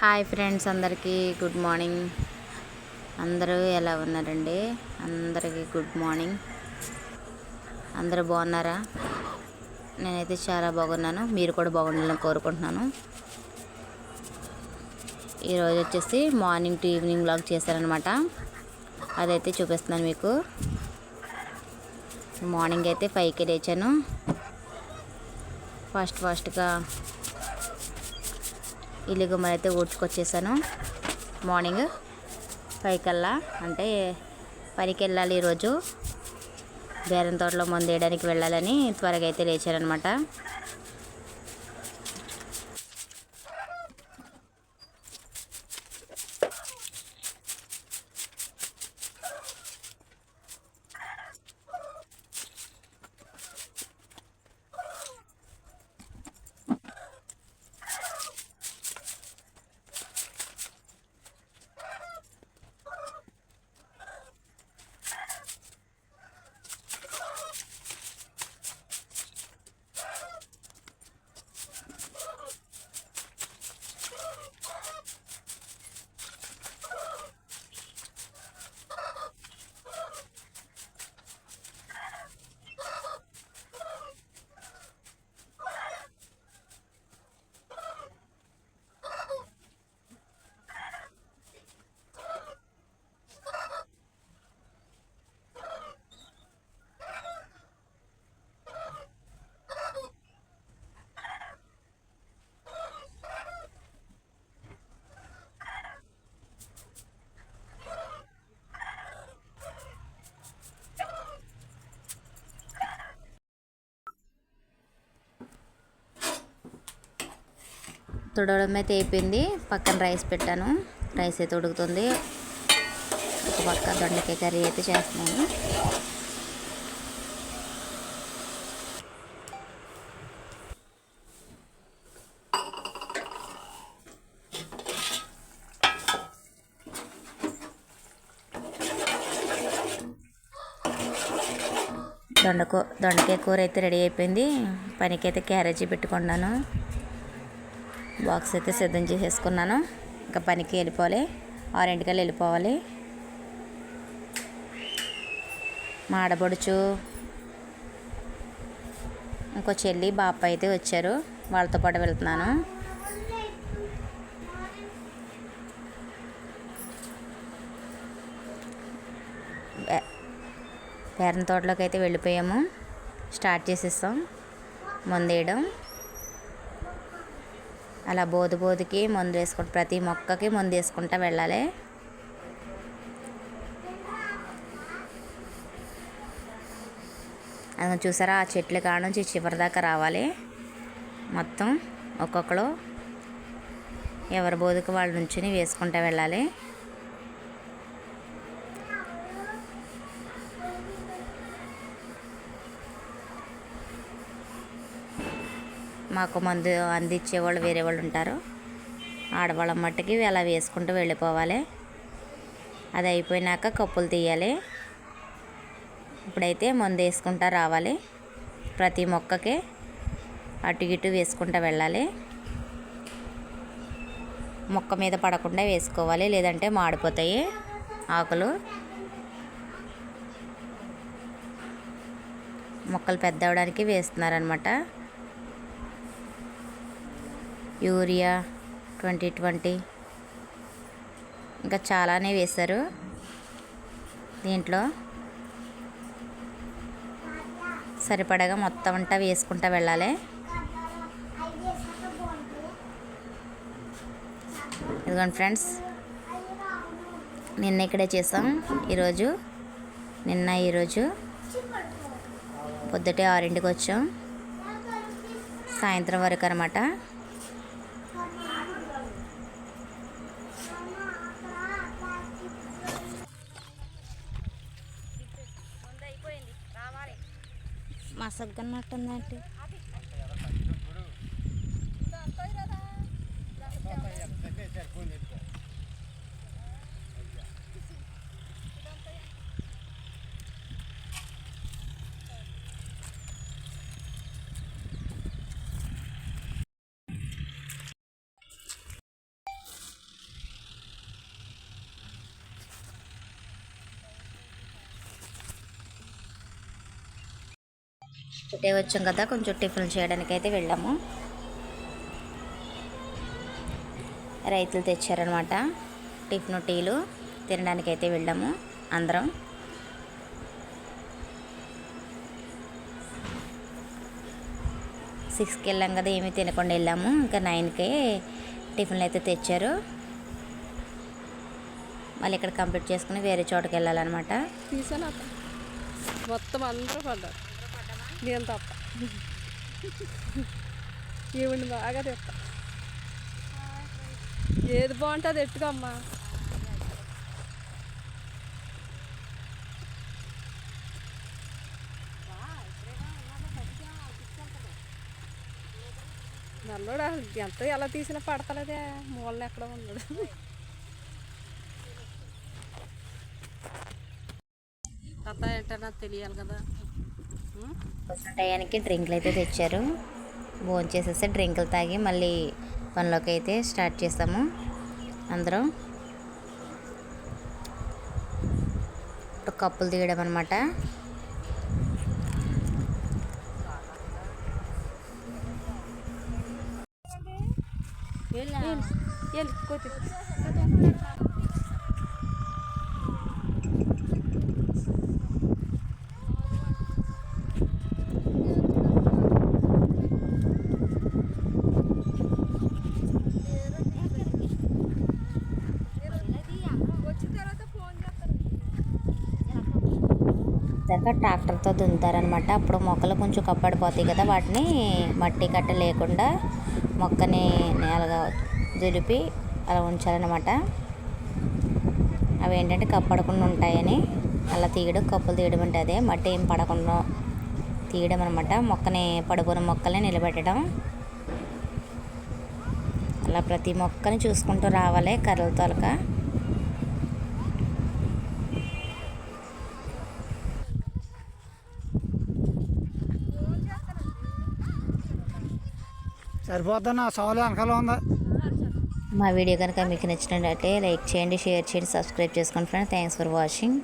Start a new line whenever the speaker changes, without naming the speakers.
Hi friends అందరికీ good morning. అందరూ ఎలా ఉన్నారండి? అందరికీ గుడ్ మార్నింగ్. అందరూ బాగున్నారా? నేనైతే చాలా బాగున్నాను. మీరు కూడా బాగుండాలని కోరుకుంటున్నాను. ఈరోజు వచ్చేసి మార్నింగ్ టు ఈవినింగ్ బ్లాగ్ చేశారనమాట అదైతే చూపిస్తున్నాను మీకు. మార్నింగ్ అయితే ఫైవ్కి లేచాను. ఫస్ట్ ఫస్ట్గా ఇల్లు గుమ్మలు అయితే ఊడ్చుకొచ్చేసాను. మార్నింగ్ పైకల్లా అంటే పనికి వెళ్ళాలి ఈరోజు. బేరం తోటలో మందు వేయడానికి వెళ్ళాలని త్వరగా అయితే లేచారనమాట తుడవడం అయితే అయిపోయింది పక్కన రైస్ పెట్టాను. రైస్ అయితే ఉడుకుతుంది ఒక పక్క దొండకాయ కర్రీ అయితే చేస్తున్నాను. దొండకూ దొండకాయ కూర అయితే రెడీ అయిపోయింది. పనికైతే క్యారేజీ పెట్టుకున్నాను. బాక్స్ అయితే సిద్ధం చేసేసుకున్నాను. ఇంకా పనికి వెళ్ళిపోవాలి. ఆరింటికల్లా వెళ్ళిపోవాలి. మా ఆడబడుచు ఇంకో చెల్లి బాప అయితే వచ్చారు. వాళ్ళతో పాటు వెళ్తున్నాను. పేరన తోటలోకి అయితే వెళ్ళిపోయాము. స్టార్ట్ చేసేస్తాం. ముందేయడం. అలా బోధి బోధికి మందు వేసుకుంటూ ప్రతి మొక్కకి మందు వేసుకుంటూ వెళ్ళాలి. అది చూసారా ఆ చెట్ల కాడ నుంచి చివరి దాకా రావాలి. మొత్తం ఒక్కొక్కరు ఎవరి బోధకు వాళ్ళు నుంచుని వేసుకుంటూ వెళ్ళాలి. మాకు మందు అందించేవాళ్ళు వేరే వాళ్ళు ఉంటారు. ఆడవాళ్ళం మట్టుకి అలా వేసుకుంటూ వెళ్ళిపోవాలి. అది అయిపోయినాక కప్పులు తీయాలి. ఇప్పుడైతే మందు వేసుకుంటూ రావాలి. ప్రతి మొక్కకి అటు ఇటు వేసుకుంటూ వెళ్ళాలి. మొక్క మీద పడకుండా వేసుకోవాలి. లేదంటే మాడిపోతాయి ఆకులు. మొక్కలు పెద్ద అవడానికి వేస్తున్నారనమాట యూరియా ట్వంటీ ట్వంటీ. ఇంకా చాలానే వేశారు దీంట్లో. సరిపడగా మొత్తం అంతా వేసుకుంటా వెళ్ళాలి. ఇదిగోండి ఫ్రెండ్స్ నిన్న ఇక్కడే చేసాం ఈరోజు నిన్న ఈరోజు పొద్దుటే ఆరింటికి వచ్చాం. సాయంత్రం వరకు అనమాట మసగ్గన్నట్టుందంటే ఇటే వచ్చాం కదా కొంచెం టిఫిన్ చేయడానికి అయితే వెళ్ళాము. రైతులు తెచ్చారనమాట టిఫిన్ టీలు తినడానికి అయితే వెళ్ళాము అందరం. సిక్స్కి వెళ్ళాం కదా ఏమీ తినకుండా వెళ్ళాము ఇంకా నైన్కే టిఫిన్లు అయితే తెచ్చారు. మళ్ళీ ఇక్కడ కంప్లీట్ చేసుకుని వేరే చోటకి వెళ్ళాలన్నమాట.
మొత్తం అందరూ పడ్డారు. నేను తప్ప. ఈవిని బాగా తెస్తా ఏది బాగుంటుంది ఎట్టుకమ్మా? అసలు ఎంత ఎలా తీసినా పడతలేదే మూలన ఎక్కడ ఉన్నాడు. కథ ఏంటన్నా తెలియాలి కదా? ఉం?
టయానికి డ్రింకులు అయితే తెచ్చారు. భోజనం డ్రింకులు తాగి మళ్ళీ పనిలోకి అయితే స్టార్ట్ చేస్తాము అందరం. ఇప్పుడు కప్పులు తీయడం అనమాట
వెళ్ళి కోతి.
తర్వాత ట్రాక్టర్తో దున్నుతారనమాట అప్పుడు మొక్కలు కొంచెం కప్పడిపోతాయి కదా వాటిని మట్టి కట్ట లేకుండా మొక్కని నేలగా దులిపి అలా ఉంచాలన్నమాట. అవి ఏంటంటే కప్పడకుండా ఉంటాయని అలా తీయడం కప్పులు తీయడం అంటే అదే. మట్టి ఏం పడకుండా తీయడం అనమాట మొక్కని పడుకున్న మొక్కల్ని నిలబెట్టడం. అలా ప్రతి మొక్కని చూసుకుంటూ రావాలి కర్రల తోలక.
సరిపోద్దన్న సవాలు వెనకాల ఉందా?
మా వీడియో కనుక మీకు నచ్చినట్లయితే లైక్ చేయండి షేర్ చేయండి సబ్స్క్రైబ్ చేసుకోండి ఫ్రెండ్స్. Thanks for watching